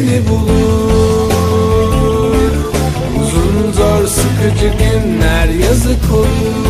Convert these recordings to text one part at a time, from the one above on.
Seni bulur. Uzun zor sıkıcı günler yazık olur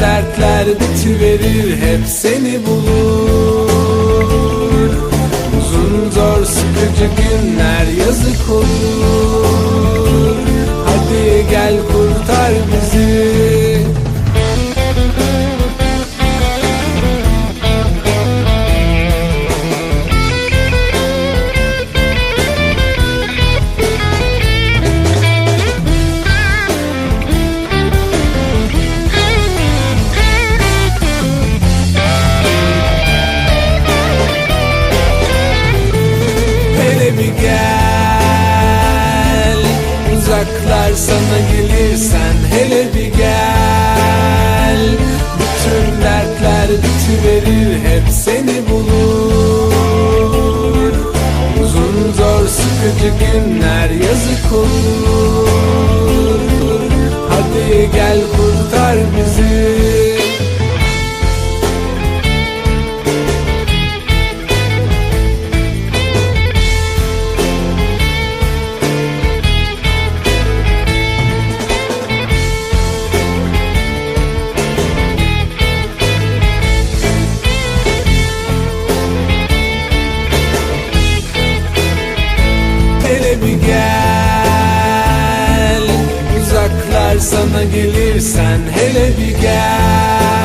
dertler bitiverir hep seni bulur sana gelirsen hele bir gel. Bütün dertler bitiverir hep seni bulur. Uzun zor sıkıcı günler yazık olur. Hadi gel kurtar bizi bir gel. Uzaklar sana gelirsen hele bir gel